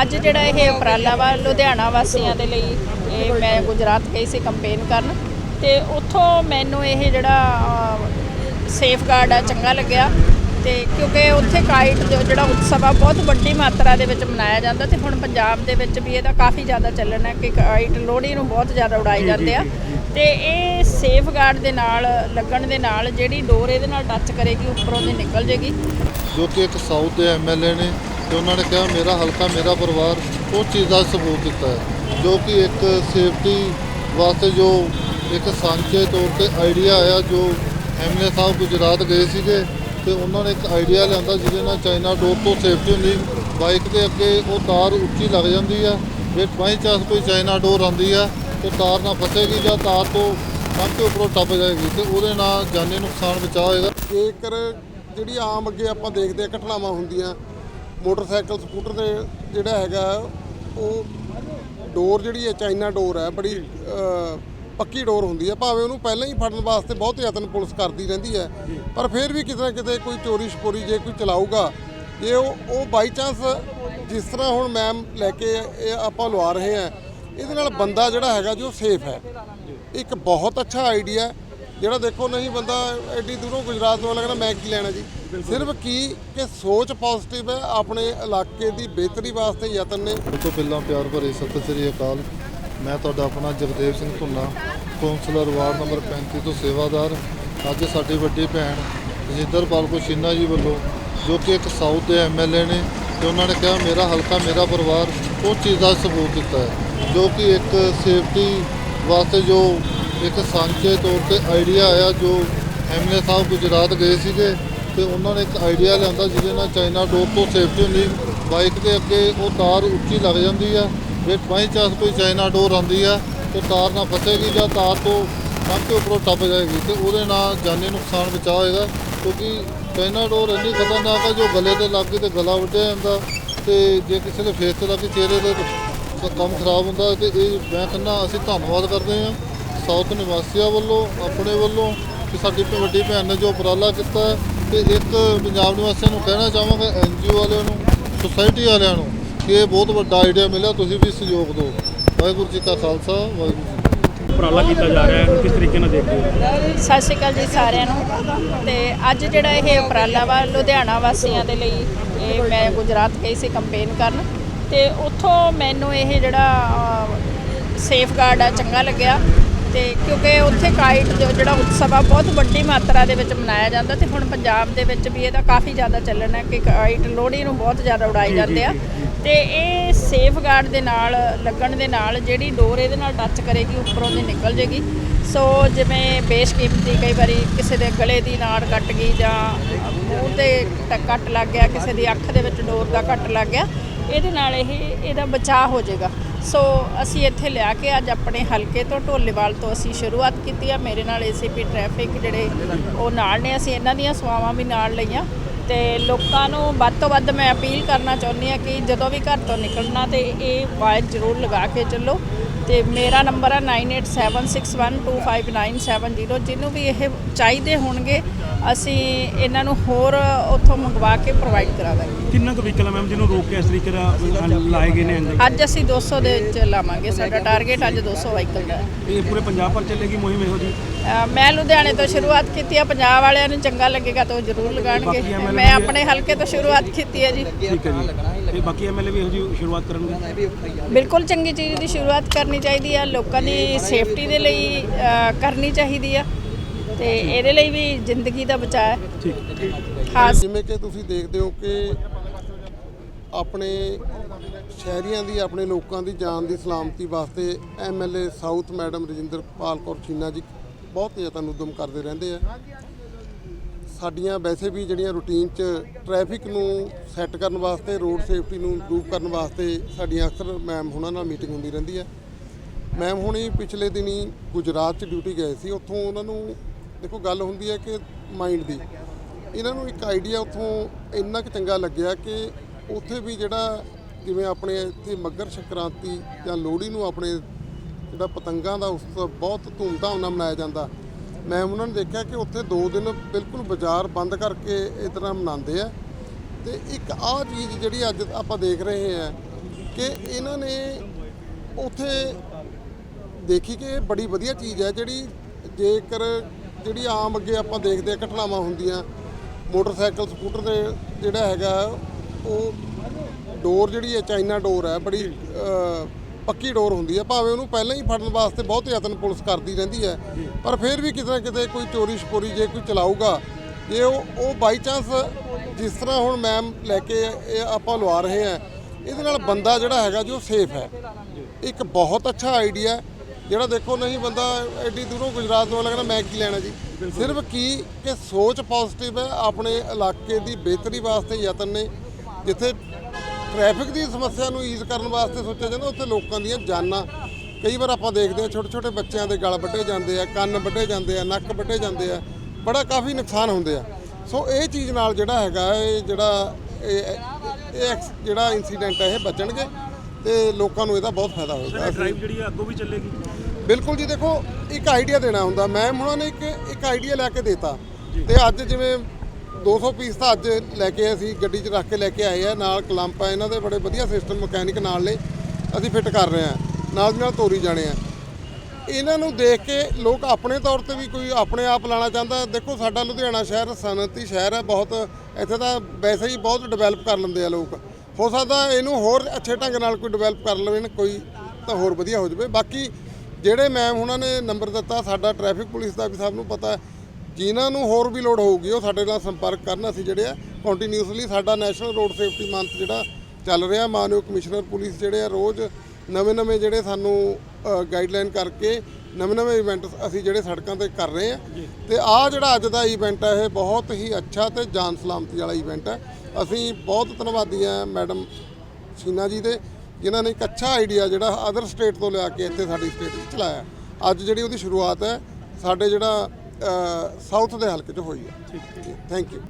ਅੱਜ ਜਿਹੜਾ ਇਹ ਉਪਰਾਲਾ ਵਾ ਲੁਧਿਆਣਾ ਵਾਸੀਆਂ ਦੇ ਲਈ ਇਹ ਮੈਂ ਗੁਜਰਾਤ ਗਈ ਸੀ ਕੰਪੇਨ ਕਰਨ ਤੇ ਉੱਥੋਂ ਮੈਨੂੰ ਇਹ ਜਿਹੜਾ ਸੇਫਗਾਰਡ ਆ ਚੰਗਾ ਲੱਗਿਆ ਤੇ ਕਿਉਂਕਿ ਉੱਥੇ ਕਾਈਟ ਜਿਹੜਾ ਉਤਸਵ ਆ ਬਹੁਤ ਵੱਡੀ ਮਾਤਰਾ ਦੇ ਵਿੱਚ ਮਨਾਇਆ ਜਾਂਦਾ ਤੇ ਹੁਣ ਪੰਜਾਬ ਦੇ ਵਿੱਚ ਵੀ ਇਹਦਾ ਕਾਫੀ ਜ਼ਿਆਦਾ ਚੱਲਣ ਹੈ ਕਿ ਕਾਈਟ ਲੋਹੜੀ ਨੂੰ ਬਹੁਤ ਜ਼ਿਆਦਾ ਉਡਾਏ ਜਾਂਦੇ ਆ ਤੇ ਇਹ ਸੇਫਗਾਰਡ ਦੇ ਨਾਲ ਲੱਗਣ ਦੇ ਨਾਲ ਜਿਹੜੀ ਡੋਰ ਇਹਦੇ ਨਾਲ ਟੱਚ ਕਰੇਗੀ ਉੱਪਰੋਂ ਦੀ ਨਿਕਲ ਜੇਗੀ। ਜੋ ਕਿ ਇੱਕ ਸਾਊਥ ਦੇ ਐਮਐਲਏ ਨੇ ਤੇ ਉਹਨਾਂ ਨੇ ਕਿਹਾ, ਮੇਰਾ ਹਲਕਾ, ਮੇਰਾ ਪਰਿਵਾਰ, ਉਹ ਚੀਜ਼ ਦਾ ਸਬੂਤ ਦਿੱਤਾ ਹੈ, ਜੋ ਕਿ ਇੱਕ ਸੇਫਟੀ ਵਾਸਤੇ ਜੋ ਇੱਕ ਸਾਂਝੇ ਤੌਰ ਤੇ ਆਈਡੀਆ ਆਇਆ, ਜੋ ਐਮਐਲਏ ਸਾਹਿਬ ਗੁਜਰਾਤ ਗਏ ਸੀਗੇ ਤੇ ਉਹਨਾਂ ਨੇ ਇੱਕ ਆਈਡੀਆ ਲਿਆਂਦਾ ਜਿਹਦੇ ਨਾਲ ਚਾਈਨਾ ਡੋਰ ਤੋਂ ਸੇਫਟੀ ਹੁੰਦੀ ਬਾਈਕ ਦੇ ਅੱਗੇ ਉਹ ਤਾਰ ਉੱਚੀ ਲੱਗ ਜਾਂਦੀ ਆ, ਜੇ ਬਾਈ ਚਾਂਸ ਕੋਈ ਚਾਈਨਾ ਡੋਰ ਆਉਂਦੀ ਆ, ਤੇ ਤਾਰ ਨਾਲ ਫਸੇਗੀ ਜਾਂ ਤਾਰ ਤੋਂ ਕੰਧ ਦੇ ਉੱਪਰੋਂ ਟੱਪ ਜਾਏਗੀ ਤੇ ਉਹਦੇ ਨਾਲ ਜਾਨੀ ਨੁਕਸਾਨ ਬਚਾ ਹੋਏਗਾ। ਜੇਕਰ ਜਿਹੜੀ ਆਮ ਅੱਗੇ ਆਪਾਂ ਦੇਖਦੇ ਆ, ਘਟਨਾਵਾਂ ਹੁੰਦੀਆਂ ਮੋਟਰਸਾਈਕਲ, ਸਕੂਟਰ ਦੇ ਜਿਹੜਾ ਹੈਗਾ, ਉਹ ਡੋਰ ਜਿਹੜੀ ਹੈ, ਚਾਈਨਾ ਡੋਰ ਹੈ, ਬੜੀ ਪੱਕੀ ਡੋਰ ਹੁੰਦੀ ਹੈ। ਭਾਵੇਂ ਉਹਨੂੰ ਪਹਿਲਾਂ ਹੀ ਫੜਨ ਵਾਸਤੇ ਬਹੁਤ ਯਤਨ ਪੁਲਿਸ ਕਰਦੀ ਰਹਿੰਦੀ ਹੈ, ਪਰ ਫਿਰ ਵੀ ਕਿਤੇ ਨਾ ਕਿਤੇ ਕੋਈ ਚੋਰੀ ਛਪੋਰੀ ਜੇ ਕੋਈ ਚਲਾਊਗਾ, ਜੇ ਉਹ ਉਹ ਬਾਈ ਚਾਂਸ ਜਿਸ ਤਰ੍ਹਾਂ ਹੁਣ ਮੈਮ ਲੈ ਕੇ ਇਹ ਆਪਾਂ ਲਵਾ ਰਹੇ ਹਾਂ, ਇਹਦੇ ਨਾਲ ਬੰਦਾ ਜਿਹੜਾ ਹੈਗਾ ਜੋ ਸੇਫ ਹੈ। ਇੱਕ ਬਹੁਤ ਅੱਛਾ ਆਈਡੀਆ ਜਿਹੜਾ ਦੇਖੋ ਨਹੀਂ ਬੰਦਾ ਐਡੀ ਦੂਰੋਂ ਗੁਜਰਾਤ ਤੋਂ ਲੱਗਣਾ ਮੈਂ ਕੀ ਲੈਣਾ ਜੀ? ਸਿਰਫ ਕੀ ਕਿ ਸੋਚ ਪੋਜ਼ਿਟਿਵ ਹੈ ਆਪਣੇ ਇਲਾਕੇ ਦੀ ਬਿਹਤਰੀ ਵਾਸਤੇ ਯਤਨ ਨੇ। ਸਭ ਤੋਂ ਪਹਿਲਾਂ ਪਿਆਰ ਭਰੇ ਸਤਿ ਸ੍ਰੀ ਅਕਾਲ। ਮੈਂ ਤੁਹਾਡਾ ਆਪਣਾ Jagdev Singh Dhunna councillor ward number 35 ਤੋਂ ਸੇਵਾਦਾਰ। ਅੱਜ ਸਾਡੀ ਵੱਡੀ ਭੈਣ ਰਜਿੰਦਰਪਾਲ ਕੋ ਛੀਨਾ ਜੀ ਵੱਲੋਂ ਜੋ ਕਿ ਇੱਕ ਸਾਊਥ ਦੇ ਐਮਐਲਏ ਨੇ ਤੇ ਉਹਨਾਂ ਨੇ ਕਿਹਾ ਮੇਰਾ ਹਲਕਾ ਮੇਰਾ ਪਰਿਵਾਰ ਉਹ ਚੀਜ਼ ਦਾ ਸਬੂਤ ਦਿੱਤਾ ਹੈ। ਜੋ ਕਿ ਇੱਕ ਸੇਫਟੀ ਵਾਸਤੇ ਜੋ ਇੱਕ ਸਾਂਝੇ ਤੌਰ ਤੇ ਆਈਡੀਆ ਆਇਆ ਜੋ ਐਮਐਲਏ ਸਾਹਿਬ ਗੁਜਰਾਤ ਗਏ ਸੀਗੇ ਤੇ ਉਹਨਾਂ ਨੇ ਇੱਕ ਆਈਡੀਆ ਲਿਆਂਦਾ ਜਿਹਦੇ ਨਾਲ ਚਾਈਨਾ ਡੋਰ ਤੋਂ ਸੇਫਟੀ ਹੁੰਦੀ, ਬਾਈਕ ਦੇ ਅੱਗੇ ਉਹ ਤਾਰ ਉੱਚੀ ਲੱਗ ਜਾਂਦੀ ਆ ਜੇ ਬਾਈ ਚਾਂਸ ਕੋਈ ਚਾਈਨਾ ਡੋਰ ਆਉਂਦੀ ਆ, ਤੇ ਤਾਰ ਨਾ ਫਸੇਗੀ ਜਾਂ ਤਾਰ ਤੋਂ ਕੰਧ ਦੇ ਉੱਪਰੋਂ ਟੱਪ ਜਾਏਗੀ ਤੇ ਉਹਦੇ ਨਾਲ ਜਾਨੀ ਨੁਕਸਾਨ ਬਚਾ ਹੋਏਗਾ, ਕਿਉਂਕਿ ਚਾਈਨਾ ਡੋਰ ਇੰਨੀ ਖਤਰਨਾਕ ਆ ਜੋ ਗਲੇ ਤੇ ਲੱਗ ਗਈ ਤੇ ਗਲਾ ਵੱਢਿਆ ਜਾਂਦਾ ਤੇ ਜੇ ਕਿਸੇ ਦੇ ਫੇਸ ਤੇ ਲੱਗ ਕੇ ਚਿਹਰੇ ਦੇ ਕੰਮ ਖਰਾਬ ਹੁੰਦਾ ਤੇ ਇਹ ਮੈਂ ਕਹਿੰਦਾ ਅਸੀਂ ਧੰਨਵਾਦ ਕਰਦੇ ਹਾਂ। ਸਾਊਥ ਨਿਵਾਸੀਆਂ ਵੱਲੋਂ ਆਪਣੇ ਵੱਲੋਂ ਕਿ ਸਾਡੀ ਵੱਡੀ ਭੈਣ ਨੇ ਜੋ ਉਪਰਾਲਾ ਕੀਤਾ ਤੇ ਇੱਕ ਪੰਜਾਬ ਨਿਵਾਸੀਆਂ ਨੂੰ ਕਹਿਣਾ ਚਾਹਾਂਗਾ ਐਨਜੀਓ ਵਾਲਿਆਂ ਨੂੰ ਸੁਸਾਇਟੀ ਵਾਲਿਆਂ ਨੂੰ ਕਿ ਇਹ ਬਹੁਤ ਵੱਡਾ ਆਈਡੀਆ ਮਿਲਿਆ ਤੁਸੀਂ ਵੀ ਸਹਿਯੋਗ ਦਿਓ। ਵਾਹਿਗੁਰੂ ਜੀ ਕਾ ਖਾਲਸਾ ਵਾਹਿਗੁਰੂ ਜੀ। ਉਪਰਾਲਾ ਕੀਤਾ ਜਾ ਰਿਹਾ ਹੈ ਕਿਸ ਤਰੀਕੇ ਨਾਲ ਦੇਖਦੇ ਹੋ? ਸਤਿ ਸ਼੍ਰੀ ਅਕਾਲ ਜੀ ਸਾਰਿਆਂ ਨੂੰ। ਤੇ ਅੱਜ ਜਿਹੜਾ ਇਹ ਉਪਰਾਲਾ ਵਾ ਲੁਧਿਆਣਾ ਵਾਸੀਆਂ ਦੇ ਲਈ ਇਹ ਮੈਂ ਗੁਜਰਾਤ ਗਈ ਸੀ ਕੰਪੇਨ ਕਰਨ। ਤੇ ਉੱਥੋਂ ਮੈਨੂੰ ਇਹ ਜਿਹੜਾ ਸੇਫਗਾਰਡ ਆ ਚੰਗਾ ਲੱਗਿਆ। ਤੇ ਕਿਉਂਕਿ ਉੱਥੇ ਕਾਈਟ ਜਿਹੜਾ ਉਤਸਵ ਆ ਬਹੁਤ ਵੱਡੀ ਮਾਤਰਾ ਦੇ ਵਿੱਚ ਮਨਾਇਆ ਜਾਂਦਾ ਤੇ ਹੁਣ ਪੰਜਾਬ ਦੇ ਵਿੱਚ ਵੀ ਇਹਦਾ ਕਾਫੀ ਜ਼ਿਆਦਾ ਚੱਲਣ ਹੈ ਕਿ ਕਾਈਟ ਲੋਹੜੀ ਨੂੰ ਬਹੁਤ ਜ਼ਿਆਦਾ ਉਡਾਏ ਜਾਂਦੇ ਆ। ਤੇ ਇਹ ਸੇਫਗਾਰਡ ਦੇ ਨਾਲ ਲੱਗਣ ਦੇ ਨਾਲ ਜਿਹੜੀ ਡੋਰ ਇਹਦੇ ਨਾਲ ਟੱਚ ਕਰੇਗੀ ਉੱਪਰੋਂ ਦੀ ਨਿਕਲ ਜੇਗੀ। ਸੋ ਜਿਵੇਂ ਬੇਸ਼ਕੀਮਤੀ ਕਈ ਵਾਰੀ ਕਿਸੇ ਦੇ ਗਲੇ ਦੀ ਨਾੜ ਕੱਟ ਗਈ ਜਾਂ ਮੂੰਹ ਤੇ ਟ- ਕੱਟ ਲੱਗ ਗਿਆ ਕਿਸੇ ਦੀ ਅੱਖ ਦੇ ਵਿੱਚ ਡੋਰ ਦਾ ਕੱਟ ਲੱਗ ਗਿਆ ਇਹਦੇ ਨਾਲ ਇਹ ਇਹਦਾ ਬਚਾਅ ਹੋ ਜਾਏਗਾ ਸੋ ਅਸੀਂ ਇੱਥੇ ਲਿਆ ਕੇ ਅੱਜ ਆਪਣੇ ਹਲਕੇ ਤੋਂ ਢੋਲੇਵਾਲ ਤੋਂ ਅਸੀਂ ਸ਼ੁਰੂਆਤ ਕੀਤੀ ਆ। ਮੇਰੇ ਨਾਲ ਏਸੀਪੀ ਟ੍ਰੈਫਿਕ ਜਿਹੜੇ ਉਹ ਨਾਲ ਨੇ, ਅਸੀਂ ਇਹਨਾਂ ਦੀਆਂ ਸੇਵਾਵਾਂ ਵੀ ਨਾਲ ਲਈਆਂ। ਤੇ ਲੋਕਾਂ ਨੂੰ ਵੱਧ ਤੋਂ ਵੱਧ ਮੈਂ ਅਪੀਲ ਕਰਨਾ ਚਾਹੁੰਦੀ ਆ ਕਿ ਜਦੋਂ ਵੀ ਘਰ ਤੋਂ ਨਿਕਲਣਾ ਤੇ ਇਹ ਵਾਇਰ ਜ਼ਰੂਰ ਲਗਾ ਕੇ ਚੱਲੋ। ਤੇ ਮੇਰਾ ਨੰਬਰ ਹੈ 9876125970 ਜਿਹਨੂੰ ਵੀ ਇਹ ਚਾਹੀਦੇ ਹੋਣਗੇ ਅਸੀਂ ਇਹਨਾਂ ਨੂੰ ਹੋਰ ਉੱਥੋਂ ਮੰਗਵਾ ਕੇ ਪ੍ਰੋਵਾਈਡ ਕਰਾ ਦਾਂਗੇ। ਕਿੰਨਾ ਕੁ ਵਹੀਕਲ ਹੈ ਮੈਮ ਜਿਹਨੂੰ ਰੋਕ ਕੇ ਇਸ ਤਰੀਕੇ ਦਾ ਲਾਏ ਗਏ ਨੇ ਅੱਜ ਅਸੀਂ 200 ਦੇ ਵਿੱਚ ਲਾਵਾਂਗੇ ਸਾਡਾ ਟਾਰਗੇਟ ਅੱਜ 200 ਵਾਹੀਕਲ ਦਾ ਹੈ। ਇਹ ਪੂਰੇ ਪੰਜਾਬ ਪਰ ਚੱਲੇਗੀ ਮੁਹਿੰਮ ਇਹੋ ਜੀ ਮੈਂ ਲੁਧਿਆਣੇ ਤੋਂ ਸ਼ੁਰੂਆਤ ਕੀਤੀ ਆ ਪੰਜਾਬ ਵਾਲਿਆਂ ਨੂੰ ਚੰਗਾ ਲੱਗੇਗਾ ਤਾਂ ਉਹ ਜ਼ਰੂਰ ਲਗਾਣਗੇ ਮੈਂ ਆਪਣੇ ਹਲਕੇ ਤੋਂ ਸ਼ੁਰੂਆਤ ਕੀਤੀ ਹੈ ਜੀ। ਠੀਕ ਹੈ ਜੀ। ਤੇ ਬਾਕੀ ਐਮਐਲਏ ਵੀ ਇਹੋ ਜੀ ਸ਼ੁਰੂਆਤ ਕਰਨਗੇ? ਬਿਲਕੁਲ ਚੰਗੀ ਚੀਜ਼ ਦੀ ਸ਼ੁਰੂਆਤ ਕਰਨੀ ਚਾਹੀਦੀ ਆ ਲੋਕਾਂ ਦੀ ਸੇਫਟੀ ਦੇ ਲਈ ਕਰਨੀ ਚਾਹੀਦੀ ਆ ਤੇ ਇਹਦੇ ਲਈ ਵੀ ਜ਼ਿੰਦਗੀ ਦਾ ਬਚਾਅ ਹੈ। ਠੀਕ। ਖਾਸ ਜਿਵੇਂ ਕਿ ਤੁਸੀਂ ਦੇਖਦੇ ਹੋ ਕਿ ਆਪਣੇ ਸ਼ਹਿਰੀਆਂ ਦੀ ਆਪਣੇ ਲੋਕਾਂ ਦੀ ਜਾਨ ਦੀ ਸਲਾਮਤੀ ਵਾਸਤੇ MLA South madam Rajinderpal Kaur Chhina ji ਬਹੁਤ ਯਤਨ ਉਦਮ ਕਰਦੇ ਰਹਿੰਦੇ ਆ। ਸਾਡੀਆਂ ਵੈਸੇ ਵੀ ਜਿਹੜੀਆਂ ਰੂਟੀਨ 'ਚ ਟ੍ਰੈਫਿਕ ਨੂੰ ਸੈੱਟ ਕਰਨ ਵਾਸਤੇ ਰੋਡ ਸੇਫਟੀ ਨੂੰ ਇੰਪਰੂਵ ਕਰਨ ਵਾਸਤੇ ਸਾਡੀਆਂ ਅਕਸਰ ਮੈਮ ਹੁਣਾਂ ਨਾਲ ਮੀਟਿੰਗ ਹੁੰਦੀ ਰਹਿੰਦੀ ਹੈ। ਮੈਮ ਹੁਣੀ ਪਿਛਲੇ ਦਿਨੀ ਗੁਜਰਾਤ 'ਚ ਡਿਊਟੀ ਗਏ ਸੀ, ਉੱਥੋਂ ਉਹਨਾਂ ਨੂੰ ਦੇਖੋ ਗੱਲ ਹੁੰਦੀ ਹੈ ਕਿ ਮਾਈਂਡ ਦੀ। ਇਹਨਾਂ ਨੂੰ ਇੱਕ ਆਈਡੀਆ ਉੱਥੋਂ ਇੰਨਾ ਕੁ ਚੰਗਾ ਲੱਗਿਆ ਕਿ ਉੱਥੇ ਵੀ ਜਿਹੜਾ ਜਿਵੇਂ ਆਪਣੇ ਇੱਥੇ ਮੱਗਰ ਸੰਕ੍ਰਾਂਤੀ ਜਾਂ ਲੋਹੜੀ ਨੂੰ ਆਪਣੇ ਜਿਹੜਾ ਪਤੰਗਾਂ ਦਾ ਉਸ ਬਹੁਤ ਧੂਮਧਾਮ ਨਾਲ ਮਨਾਇਆ ਜਾਂਦਾ। ਮੈਂ ਉਹਨਾਂ ਨੇ ਦੇਖਿਆ ਕਿ ਉੱਥੇ 2 ਦਿਨ ਬਿਲਕੁਲ ਬਾਜ਼ਾਰ ਬੰਦ ਕਰਕੇ ਇਸ ਤਰ੍ਹਾਂ ਮਨਾਉਂਦੇ ਆ। ਤੇ ਇੱਕ ਆਹ ਚੀਜ਼ ਜਿਹੜੀ ਅੱਜ ਆਪਾਂ ਦੇਖ ਰਹੇ ਹਾਂ ਕਿ ਇਹਨਾਂ ਨੇ ਉੱਥੇ ਦੇਖੀ ਕਿ ਬੜੀ ਵਧੀਆ ਚੀਜ਼ ਹੈ ਜਿਹੜੀ ਜੇਕਰ ਜਿਹੜੀ ਆਮ ਅੱਗੇ ਆਪਾਂ ਦੇਖਦੇ ਆ ਘਟਨਾਵਾਂ ਹੁੰਦੀਆਂ, ਮੋਟਰਸਾਈਕਲ, ਸਕੂਟਰ ਦੇ ਜਿਹੜਾ ਹੈਗਾ, ਉਹ ਡੋਰ ਜਿਹੜੀ ਹੈ, ਚਾਈਨਾ ਡੋਰ ਹੈ, ਬੜੀ ਪੱਕੀ ਡੋਰ ਹੁੰਦੀ ਹੈ, ਭਾਵੇਂ ਉਹਨੂੰ ਪਹਿਲਾਂ ਹੀ ਫੜਨ ਵਾਸਤੇ ਬਹੁਤ ਯਤਨ ਪੁਲਿਸ ਕਰਦੀ ਰਹਿੰਦੀ ਹੈ, ਪਰ ਫਿਰ ਵੀ ਕਿਤੇ ਨਾ ਕਿਤੇ ਕੋਈ ਚੋਰੀ ਛਪੋਰੀ ਜੇ ਕੋਈ ਚਲਾਊਗਾ, ਜੇ ਉਹ ਉਹ ਬਾਈ ਚਾਂਸ ਜਿਸ ਤਰ੍ਹਾਂ ਹੁਣ ਮੈਮ ਲੈ ਕੇ ਇਹ ਆਪਾਂ ਲਵਾ ਰਹੇ ਆ ਇਹਦੇ ਨਾਲ ਬੰਦਾ ਜਿਹੜਾ ਹੈਗਾ ਜੋ ਸੇਫ ਹੈ। ਇੱਕ ਬਹੁਤ ਅੱਛਾ ਆਈਡੀਆ ਜਿਹੜਾ ਦੇਖੋ ਨਹੀਂ ਬੰਦਾ ਐਡੀ ਦੂਰੋਂ ਗੁਜਰਾਤ ਤੋਂ ਲੱਗਣਾ ਮੈਂ ਕੀ ਲੈਣਾ ਜੀ। ਸਿਰਫ ਕੀ ਕਿ ਸੋਚ ਪੋਜ਼ਿਟਿਵ ਹੈ, ਆਪਣੇ ਇਲਾਕੇ ਦੀ ਬਿਹਤਰੀ ਵਾਸਤੇ ਯਤਨ ਨੇ, ਜਿੱਥੇ ਟ੍ਰੈਫਿਕ ਦੀ ਸਮੱਸਿਆ ਨੂੰ ਈਜ਼ ਕਰਨ ਵਾਸਤੇ ਸੋਚਿਆ ਜਾਂਦਾ ਉੱਥੇ ਲੋਕਾਂ ਦੀਆਂ ਜਾਨਾਂ। ਕਈ ਵਾਰ ਆਪਾਂ ਦੇਖਦੇ ਹਾਂ ਛੋਟੇ ਛੋਟੇ ਬੱਚਿਆਂ ਦੇ ਗਲ ਵੱਢੇ ਜਾਂਦੇ ਆ ਕੰਨ ਵੱਢੇ ਜਾਂਦੇ ਆ ਨੱਕ ਵੱਢੇ ਜਾਂਦੇ ਆ ਬੜਾ ਕਾਫੀ ਨੁਕਸਾਨ ਹੁੰਦੇ ਆ। ਸੋ ਇਹ ਚੀਜ਼ ਨਾਲ ਜਿਹੜਾ ਹੈਗਾ ਇਹ ਜਿਹੜਾ ਇਹ ਜਿਹੜਾ ਇਨਸੀਡੈਂਟ ਹੈ ਇਹ ਬਚਣਗੇ ਤੇ ਲੋਕਾਂ ਨੂੰ ਇਹਦਾ ਬਹੁਤ ਫਾਇਦਾ ਹੋਏਗਾ ਡਰਾਈਵ ਜਿਹੜੀ ਆ ਅੱਗੋਂ ਵੀ ਚੱਲੇਗੀ? ਬਿਲਕੁਲ ਜੀ ਦੇਖੋ ਇੱਕ ਆਈਡੀਆ ਦੇਣਾ ਹੁੰਦਾ। ਮੈਂ ਉਹਨਾਂ ਨੇ ਇੱਕ ਇੱਕ ਆਈਡੀਆ ਲੈ ਕੇ ਦਿੱਤਾ। ਤੇ ਅੱਜ ਜਿਵੇਂ 200 ਪੀਸ ਤਾਂ ਅੱਜ ਲੈ ਕੇ ਅਸੀਂ ਗੱਡੀ 'ਚ ਰੱਖ ਕੇ ਲੈ ਕੇ ਆਏ ਆ। ਨਾਲ ਕਲੰਪ ਆ ਇਹਨਾਂ ਦੇ, ਬੜੇ ਵਧੀਆ ਸਿਸਟਮ ਮਕੈਨਿਕ ਨਾਲ ਨੇ। ਅਸੀਂ ਫਿੱਟ ਕਰ ਰਹੇ ਆ। ਨਾਲ ਦੀ ਨਾਲ ਤੋਰੀ ਜਾਣੇ ਆ। ਇਹਨਾਂ ਨੂੰ ਦੇਖ ਕੇ ਲੋਕ ਆਪਣੇ ਤੌਰ ਤੇ ਵੀ ਕੋਈ ਆਪਣੇ ਆਪ ਲਾਣਾ ਚਾਹੁੰਦਾ। ਦੇਖੋ, ਸਾਡਾ ਲੁਧਿਆਣਾ ਸ਼ਹਿਰ ਸਨਅਤੀ ਸ਼ਹਿਰ ਹੈ ਬਹੁਤ ਇੱਥੇ ਤਾਂ ਵੈਸੇ ਹੀ ਬਹੁਤ ਡਿਵੈਲਪ ਕਰ ਲੈਂਦੇ ਆ ਲੋਕ। ਹੋ ਸਕਦਾ ਇਹਨੂੰ ਹੋਰ ਅੱਛੇ ਢੰਗ ਨਾਲ ਕੋਈ ਡਿਵੈਲਪ ਕਰ ਲਵੇ ਕੋਈ ਤਾਂ ਹੋਰ ਵਧੀਆ ਹੋ ਜਾਵੇ। ਬਾਕੀ ਜਿਹੜੇ ਮੈਮ ਉਹਨਾਂ ਨੇ ਨੰਬਰ ਦਿੱਤਾ, ਸਾਡਾ ਟ੍ਰੈਫਿਕ ਪੁਲਿਸ ਦਾ ਵੀ ਸਭ ਨੂੰ ਪਤਾ। ਹੈ ਜਿਨ੍ਹਾਂ ਨੂੰ ਹੋਰ ਵੀ ਲੋੜ ਹੋਊਗੀ ਉਹ ਸਾਡੇ ਨਾਲ ਸੰਪਰਕ ਕਰਨ ਅਸੀਂ ਜਿਹੜੇ ਆ ਕੰਟੀਨਿਊਸਲੀ ਸਾਡਾ ਨੈਸ਼ਨਲ ਰੋਡ ਸੇਫਟੀ ਮੰਥ ਜਿਹੜਾ ਚੱਲ ਰਿਹਾ ਮਾਨਯੋਗ ਕਮਿਸ਼ਨਰ ਪੁਲਿਸ ਜਿਹੜੇ ਆ ਰੋਜ਼ ਨਵੇਂ-ਨਵੇਂ ਜਿਹੜੇ ਸਾਨੂੰ ਗਾਈਡਲਾਈਨ ਕਰਕੇ ਨਵੇਂ-ਨਵੇਂ ਇਵੈਂਟ ਅਸੀਂ ਜਿਹੜੇ ਸੜਕਾਂ ਤੇ ਕਰ ਰਹੇ ਆ। ਤੇ ਆ ਜਿਹੜਾ ਅੱਜ ਦਾ ਇਵੈਂਟ ਹੈ ਇਹ ਬਹੁਤ ਹੀ ਅੱਛਾ ਤੇ ਜਾਨ ਸਲਾਮਤੀ ਵਾਲਾ ਇਵੈਂਟ ਹੈ ਅਸੀਂ ਬਹੁਤ ਧੰਨਵਾਦੀ ਆ ਮੈਡਮ ਸ਼ੀਨਾ ਜੀ ਦੇ ਜਿਨ੍ਹਾਂ ਨੇ ਇੱਕ ਅੱਛਾ ਆਈਡੀਆ ਜਿਹੜਾ ਅਦਰ ਸਟੇਟ ਤੋਂ ਲਿਆ ਕੇ ਇੱਥੇ ਸਾਡੀ ਸਟੇਟ ਵਿੱਚ ਚਲਾਇਆ। ਅੱਜ ਜਿਹੜੀ ਉਹਦੀ ਸ਼ੁਰੂਆਤ ਹੈ ਸਾਡੇ ਜਿਹੜਾ ਸਾਊਥ ਦੇ ਹਲਕੇ 'ਚ ਹੋਈ ਹੈ। Thank you